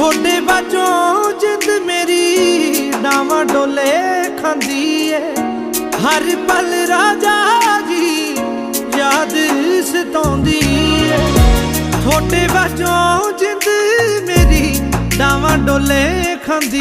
ਤੁਹਾਡੇ ਬਾਝੋਂ ਜਿੰਦ ਮੇਰੀ ਡਾਵਾਂ ਡੋਲੇ ਖਾਂਦੀ ਏ। ਹਰ ਪਲ ਰਾਜਾ ਜੀ ਯਾਦ ਸਤਾਉਂਦੀ ਏ। ਤੁਹਾਡੇ ਬਾਝੋਂ ਜਿੰਦ ਮੇਰੀ ਡਾਵਾਂ ਡੋਲੇ ਖਾਂਦੀ